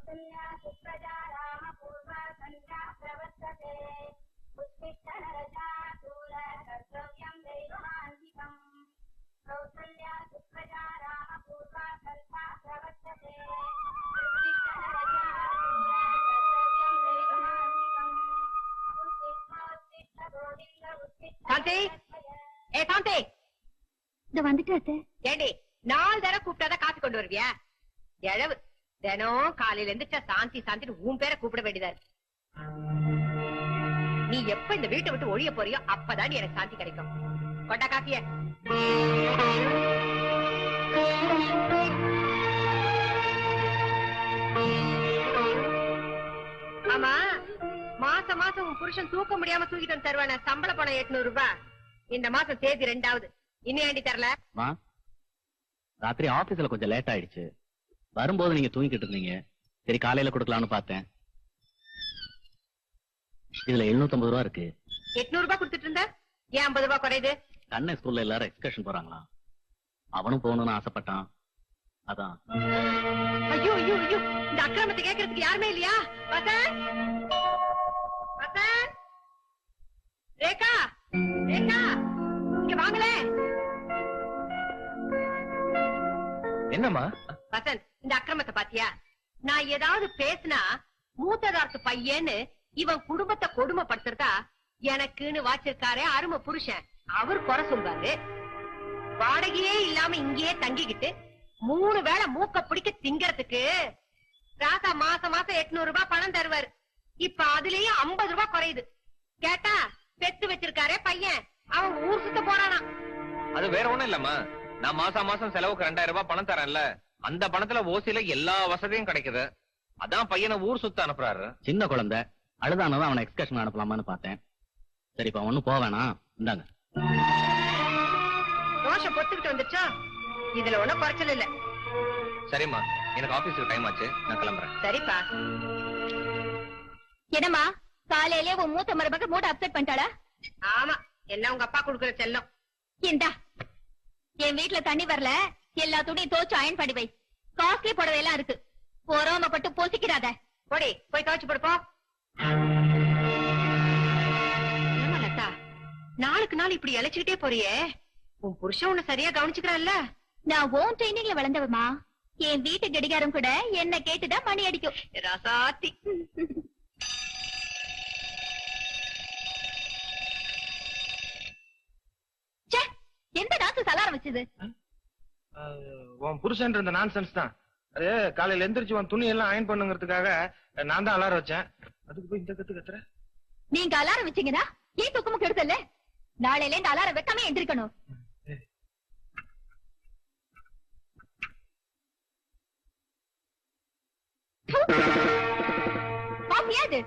कौसल्या सुप्रजा रामपूर्वा सन्ध्या प्रवर्तते उत्तिष्ठनरजातूल कर्तव्यं दैवमान्तिकम् कौसल्या सुप्रजा रामपूर्वा सन्ध्या प्रवर्तते उत्तिष्ठनरजातूल कर्तव्यं दैवमान्तिकम् उत्तिष्ठोत्तिष्ठ गोविन्द उत्तिष्ठ சாந்தி ஏ சாந்தி இந்த வந்துட்டு ஏண்டி நாலு தடவை கூப்பிட்டாதான் காசு கொண்டு வருவியா எழவு தினம் காலையில எந்திரிச்சா சாந்தி சாந்தின்னு உன் பேரை கூப்பிட வேண்டியதா இருக்கு. நீ எப்ப இந்த வீட்டை விட்டு ஒழிய போறியோ அப்பதான் எனக்கு சாந்தி கிடைக்கும். கொண்டா காப்பிய. ஆமா மாசம் மாசம் உன் புருஷன் தூக்க முடியாம தூக்கிட்டு வந்து தருவான சம்பள பணம் எட்நூறு ரூபாய். இந்த மாசம் தேதி ரெண்டாவது. இன்னும் ஏண்டி தரல? ராத்திரி ஆபீஸ்ல கொஞ்சம் லேட் ஆயிடுச்சு. வரும்போது நீங்க தூங்கிட்டு இருந்தீங்க. சரி காலையில கொடுக்கலாம்னு பார்த்தேன். இதுல 750 ரூபா இருக்கு. எட்நூறு ரூபாய் கொடுத்துட்டு இருந்த? ஏன் ஐம்பது ரூபாய் குறையுது? கண்ணை ஸ்கூல்ல எல்லாரும் எக்ஸ்கர்ஷன் போறாங்களாம். அவனும் போகணும்னு ஆசைப்பட்டான். அதான். ஐயோ ஐயோ ஐயோ இந்த அக்கிரமத்தை கேட்கறதுக்கு யாருமே இல்லையா? வசன் வசன் ரேகா? ரேகா? இங்க வாங்களே என்னம்மா? வசன் இந்த அக்கிரமத்தை பாத்தியா? நான் ஏதாவது பேசினா மூத்ததார்த்து பையன்னு இவன் குடும்பத்தை கொடுமைப்படுத்துறதா? எனக்குன்னு வாச்சிருக்காரே அருமை புருஷன். அவர் குறை சொல்வாரு. வாடகையே இல்லாம இங்கேயே தங்கிக்கிட்டு மூணு வேளை மூக்க பிடிக்க திங்கறதுக்கு ராசா மாசம் மாசம் எட்நூறு ரூபாய் பணம் தருவாரு. இப்ப அதுலயும் ஐம்பது ரூபாய் குறையுது. கேட்டா பெத்து வச்சிருக்காரே பையன். அவன் ஊர் சுத்த போறானா அது வேற ஒண்ணும் இல்லம்மா. நான் மாசம் மாசம் செலவுக்கு ரெண்டாயிரம் ரூபாய் பணம் தரேன்ல. அந்த பணத்துல ஓசில எல்லா வசதியும் கிடைக்குது. அதான் பையனை ஊர் சுத்த அனுப்புறாரு. சின்ன குழந்தை அழுதானதான் அவனை எக்ஸ்கர்ஷன் அனுப்பலாமான்னு பார்த்தேன். சரி இப்ப ஒண்ணும் போவேனா இந்தாங்க. ரோஷம் பொத்துக்கிட்டு வந்துச்சா இதுல ஒண்ணும் குறைச்சல் இல்ல. சரிம்மா எனக்கு ஆபீஸ்க்கு டைம் ஆச்சு. நான் கிளம்புறேன். சரிப்பா. என்னம்மா காலையிலே உன் மூத்த மருமக மூட அப்செட் பண்ணிட்டாளா? ஆமா எல்லாம் உங்க அப்பா குடுக்குற செல்லம். இந்தா என் வீட்ல தண்ணி வரல. எல்லா துணியும் தோச்சு அயன் பண்ணி வை. காஸ்ட்லி புடவை எல்லாம் இருக்கு. பொறாமப்பட்டு பொசிக்கிறாத போடி போய் துவைச்சு போடுப்போ லதா நாளுக்கு நாள் இப்படி இழைச்சுக்கிட்டே போறியே? உன் புருஷன் உன்னை சரியா கவனிச்சுக்கிறான்ல. நான் ஓன் ட்ரைனிங்ல வளர்ந்தவமா என் வீட்டு கடிகாரம் கூட என்ன கேட்டுதான் மணி அடிக்கும். ரசாத்தி. ச்சே, எந்த நாக்கு சலாரம் வச்சது? உன் புருஷன் இருந்த நான்சென்ஸ் தான். அது காலையில எந்திரிச்சு உன் துணி எல்லாம் அயன் பண்ணுங்கிறதுக்காக நான் தான் அலாரம் வச்சேன். அதுக்கு போய் இந்த கத்து கத்துற? நீங்க அலாரம் வச்சீங்கன்னா ஏன் தூக்கமும் கெடுதல்ல நாளையில இந்த அலாரம் வைக்காம எந்திரிக்கணும். காஃபியா இது?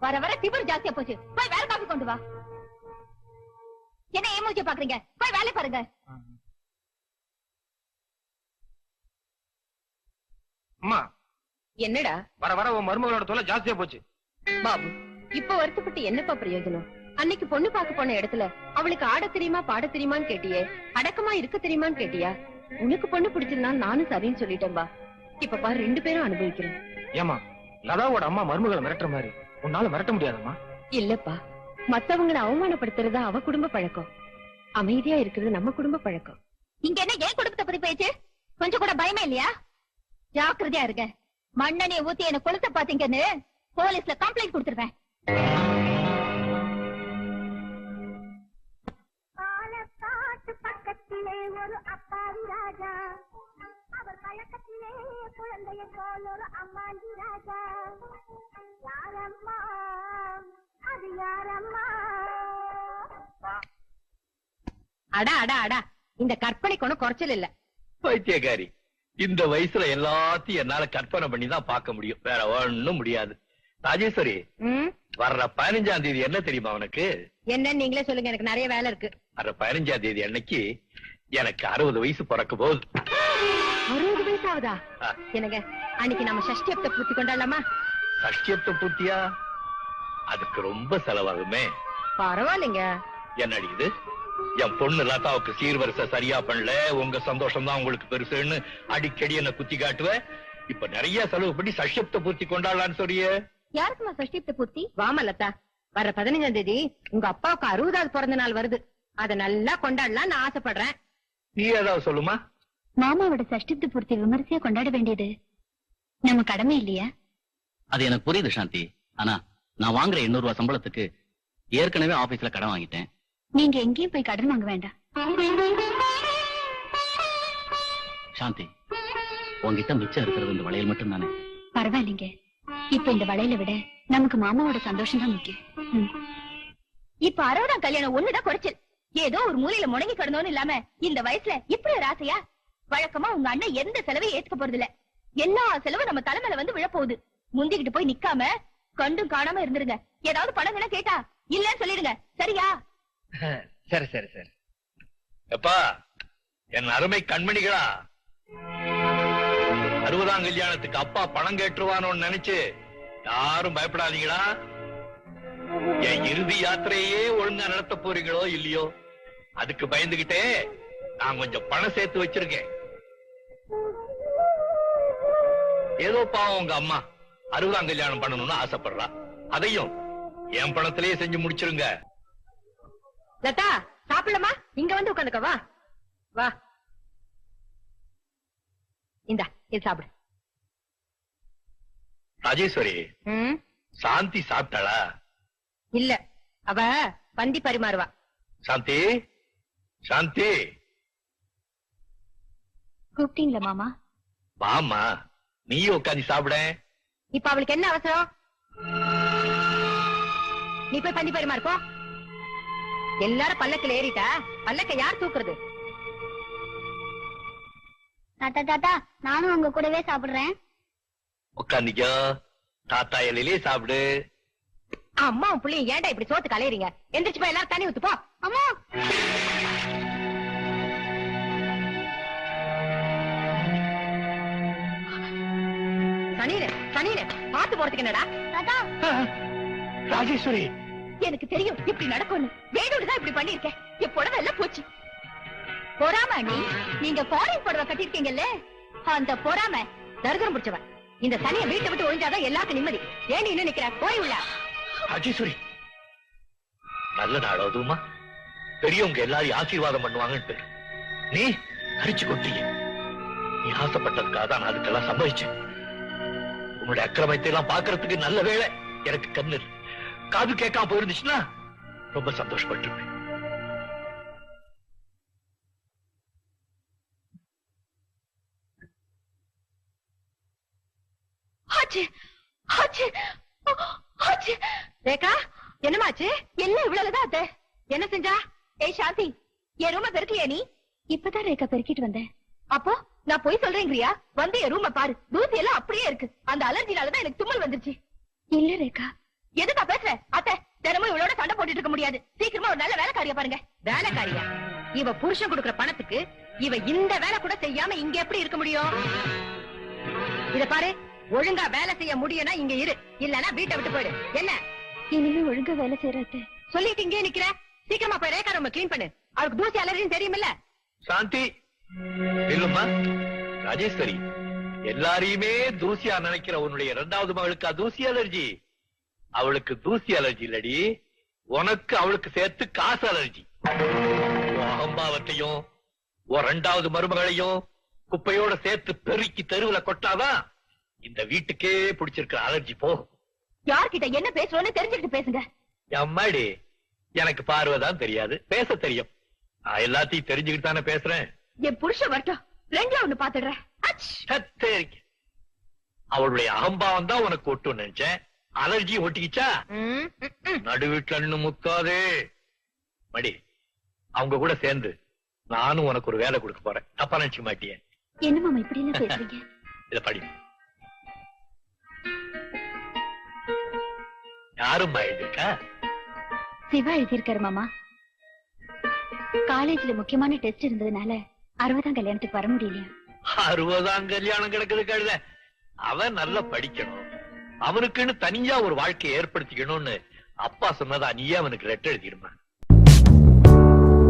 வர வர திமிர் ஜாஸ்தியா போச்சு. போய் வேலை காஃபி கொண்டு வா. என்ன ஏமூச்ச பாக்குறீங்க? போய் வேலை பாருங்க. அம்மா. என்னடா? வர வர உன் மருமகளோட தொலை ஜாஸ்தியா போச்சு. பாபு இப்ப வருத்தப்பட்டு என்னப்பா பிரயோஜனம்? அன்னைக்கு பொண்ணு பார்க்க போன இடத்துல அவளுக்கு ஆட தெரியுமா பாட தெரியுமான்னு கேட்டியே? அடக்கமா இருக்க தெரியுமான்னு கேட்டியா? உனக்கு பொண்ணு பிடிச்சிருந்தா நானும் சரின்னு சொல்லிட்டேன்பா. இப்ப பாரு ரெண்டு பேரும் அனுபவிக்கிறோம் ஏமா லதாவோட அம்மா மருமகளை மிரட்டுற மாதிரி. உன்னால மிரட்ட முடியாதம்மா? இல்லப்பா மத்தவங்களை அவமானப்படுத்துறது அவ குடும்ப பழக்கம். அமைதியா இருக்கிறது நம்ம குடும்ப பழக்கம். இங்க என்ன ஏன் குடும்பத்தை பத்தி பேச்சு? கொஞ்சம் கூட பயமே இல்லையா? ஜாக்கிரதையா இருங்க. மண்ணெண்ணெய ஊத்தி என்ன கொளுத்த பாத்தீங்கன்னு போலீஸ்ல கம்ப்ளைண்ட் கொடுத்துருவேன். பாலக்காட்டு பக்கத்திலே ஒரு அப்பாவி ராஜா அவர் பழக்கத்திலே குழந்தைய போல் ஒரு அம்மாண்டி ராஜா யாரம்மா? அது யாரம்மா? அடா அடா அடா. இந்த கற்பனைக்கு ஒண்ணும் குறைச்சல் இல்ல. பைத்தியக்காரி. இந்த வயசுல எல்லாத்தையும் என்னால கற்பனை பண்ணி தான் பார்க்க முடியும். வேற ஒண்ணும் முடியாது. ராஜேஸ்வரி வர்ற பதினஞ்சாம் தேதி என்ன தெரியுமா உனக்கு? என்ன நீங்களே சொல்லுங்க எனக்கு நிறைய வேலை இருக்கு. வர்ற பதினஞ்சாம் தேதி அன்னைக்கு எனக்கு அறுபது வயசு பிறக்க போகுது அறுபது வயசு ஆகுதா. எனக்கு அன்னைக்கு நம்ம சஷ்டியப்த பூர்த்தி கொண்டாடலாமா? சஷ்டியப்த பூர்த்தியா? அதுக்கு ரொம்ப செலவாகுமே. பரவாயில்லைங்க. என்னடி இது? என் பொண்ணு லதாவுக்கு சீர்வரிசை சரியா பண்ணல. உங்க சந்தோஷம் தான் உங்களுக்கு பெருசுன்னு அடிக்கடி என்ன குத்தி காட்டுவ. இப்ப நிறைய செலவு பண்ணி சஷ்யப்த பூர்த்தி கொண்டாடலான்னு சொல்றியே. யாருக்குமா சஷ்டிப்த பூர்த்தி? வாமா லதா. வர பதினஞ்சாம் தேதி உங்க அப்பாவுக்கு அறுபதாவது பிறந்த நாள் வருது. அத நல்லா கொண்டாடலாம் நான் ஆசைப்படுறேன். நீ ஏதாவது சொல்லுமா? மாமாவோட சஷ்டிப்த பூர்த்தி விமரிசையா கொண்டாட வேண்டியது. நம்ம கடமை இல்லையா? அது எனக்கு புரியுது சாந்தி. ஆனா நான் வாங்குற 800 ரூபாய் சம்பளத்துக்கு ஏற்கனவே ஆபீஸ்ல கடன் வாங்கிட்டேன். நீங்க எங்கேயும் போய் கடன் வாங்க வேண்டாம். சாந்தி உன்கிட்ட மிச்சம் இருக்கிறது இந்த வளையல் மட்டும் தானே பரவாயில்லைங்க. இப்ப இந்த வளையல விட நமக்கு மாமாவோட சந்தோஷம் தான் முக்கியம். இப்ப அறுபதாம் கல்யாணம் ஒண்ணுதான் குறைச்சல். ஏதோ ஒரு மூலையில முடங்கி கிடந்தோன்னு இல்லாம இந்த வயசுல இப்படி ஒரு ஆசையா? வழக்கமா உங்க அண்ணன் எந்த செலவையும் ஏத்துக்க போறது இல்ல எல்லா செலவும் நம்ம தலைமையில வந்து விழப்போகுது. முந்திக்கிட்டு போய் நிக்காம கண்டும் காணாம இருந்துருங்க. ஏதாவது பணம் கேட்டா இல்லன்னு சொல்லிடுங்க. சரியா? சரி சரி சரி. எப்பா என் அருமை கண்மணிகளா அறுபதாம் கல்யாணத்துக்கு அப்பா பணம் கேட்டுருவானோன்னு நினைச்சு யாரும் பயப்படாதீங்களா? என் இறுதி யாத்திரையே ஒழுங்கா நடத்த போறீங்களோ இல்லையோ? அதுக்கு பயந்துகிட்டே நான் கொஞ்சம் பணம் சேர்த்து வச்சிருக்கேன். ஏதோ பாவம் உங்க அம்மா அறுபதாம் கல்யாணம் பண்ணணும்னு ஆசைப்படுறா. அதையும் என் பணத்திலேயே செஞ்சு முடிச்சிருங்க. லதா சாப்பிடலாமா? இங்க வந்து உட்காந்துக்க வா. வா. இந்தா இது சாப்பிடு. ராஜேஸ்வரி ம், சாந்தி சாப்பிட்டாளா? இல்ல அவ பந்தி பரிமாறுவா. சாந்தி சாந்தி. கூப்பிட்டீங்களா மாமா? வாமா நீ உட்காந்து சாப்பிட. இப்ப அவளுக்கு என்ன அவசரம்? நீ போய் பந்தி பரிமாறுக்கோ எல்லாரும் பல்லக்கில் ஏறிட்டா? பல்லக்க யார் தூக்குறது? தாத்தா தாத்தா நானும் உங்க கூடவே சாப்பிடுறேன். உட்காந்துக்கோ தாத்தா இலையிலே சாப்பிடு. அம்மாவும் புள்ளையும் ஏன்டா இப்படி சோத்து கலையறீங்க எந்திரிச்சு போய் எல்லாரும் தண்ணி ஊத்து போ. அம்மா! சனியில சனியில பாத்து போறதுக்கு என்னடா? தாத்தா! ராஜேஸ்வரி எனக்கு தெரியும். இப்படி நடக்கும்னு. வேணும்னு தான் இப்படி பண்ணிருக்கேன் என் புடவை எல்லாம் போச்சு. பொறாம நீ நீங்க ஃபாரின் புடவை கட்டிருக்கீங்கல்ல அந்த பொறாம தரித்திரம் பிடிச்சவன். இந்த சனியை வீட்டை விட்டு ஒழிஞ்சாதான் எல்லாருக்கும் நிம்மதி. ஏன் இன்னும் நிக்கிற? போய் உள்ள. ராஜேஸ்வரி நல்ல நாள் அதுமா பெரியவங்க எல்லாரையும் ஆசீர்வாதம் பண்ணுவாங்கன்னு நீ அரிச்சு கொட்டிய. நீ ஆசைப்பட்டதுக்காக தான் நான் அதுக்கெல்லாம் சம்பவிச்சேன் உன்னுடைய அக்கிரமத்தை எல்லாம் பாக்குறதுக்கு நல்ல வேலை எனக்கு கண்ணு காது கேட்காம போயிருந்துச்சுன்னா ரொம்ப சந்தோஷப்பட்டிருப்பேன். ரேகா என்னமாச்சு? என்ன இவ்வளவுதான் என்ன செஞ்சா? ஏய் சாந்தி என் ரூம பெருக்கலையா நீ. இப்பதான் ரேகா பெருக்கிட்டு வந்தேன். அப்போ நான் போய் சொல்றேங்கிறியா வந்து என் ரூம பாரு. தூசி எல்லாம் அப்படியே இருக்கு. அந்த அலர்ஜினாலதான் எனக்கு தும்மல் வந்துருச்சு. இல்ல ரேகா. எதுக்கா பேசுற? அத்தை தினமும் இவளோட சண்டை போட்டுட்டு இருக்க முடியாது. சீக்கிரமா ஒரு நல்ல வேலைக்காரியா பாருங்க. வேலைக்காரியா? இவ புருஷன் கொடுக்கிற பணத்துக்கு இவ இந்த வேலை கூட செய்யாம இங்க எப்படி இருக்க முடியும்? இத பாரு ஒழுங்கா வேலை செய்ய முடியும்னா இங்க இரு. இல்லனா வீட்டை விட்டு போயிடு. என்ன? இனிமே ஒழுங்கா வேலை செய்யற அத்தை. சொல்லிட்டு இங்கே நிக்கிற. சீக்கிரமா போய் ரேகா ரொம்ப கிளீன் பண்ணு. அவளுக்கு தூசி அலர்ஜின்னு தெரியுமில்ல? சாந்தி. இல்லம்மா. ராஜேஸ்வரி எல்லாரையுமே தூசியா நினைக்கிற உன்னுடைய இரண்டாவது மகளுக்கு தூசி அலர்ஜி அவளுக்கு தூசி அலர்ஜி இல்லடி. உனக்கு அவளுக்கு சேர்த்து காசு அலர்ஜி உன் அகம்பாவத்தையும் உன் ரெண்டாவது மருமகளையும் குப்பையோட சேர்த்து பெருக்கி தெருவுல கொட்டாதான் இந்த வீட்டுக்கே பிடிச்சிருக்கிற அலர்ஜி போகும். யார்கிட்ட என்ன பேசுறோம்னு தெரிஞ்சுக்கிட்டு பேசுங்க. அம்மாடி எனக்கு பார்வைதான் தெரியாது. பேச தெரியும். நான் எல்லாத்தையும் தெரிஞ்சுக்கிட்டு தானே பேசுறேன். என் புருஷன் வரட்டும். ரெண்டுல ஒண்ணு பாத்துடுறேன். அவளுடைய அகம்பாவம் தான் உனக்கு ஒட்டும் நினைச்சேன். அலர்ஜி ஒட்டிக்கிச்சா? ம், ம், ம். நடு வீட்டுல முக்காதே. மடி அவங்க கூட சேர்ந்து நானும் உனக்கு ஒரு வேலை கொடுக்க போறேன். தப்பா நினைச்சுக்க மாட்டியே. என்ன மாமா இப்படி எல்லாம் பேசுறீங்க? இத படி. யாரும் எழுதிருக்கா சிவா எழுதியிருக்காரு மாமா. காலேஜ்ல முக்கியமான டெஸ்ட் இருந்ததுனால அறுபதாம் கல்யாணத்துக்கு வர முடியலையா? அறுபதாம் கல்யாணம் கிடக்குது கழுத. அவன் நல்லா படிக்கணும். அவனுக்குன்னு தனியா ஒரு வாழ்க்கையை ஏற்படுத்திக்கணும்னு அப்பா சொன்னதா நீயே அவனுக்கு ரெட்டை எழுதிடுமா?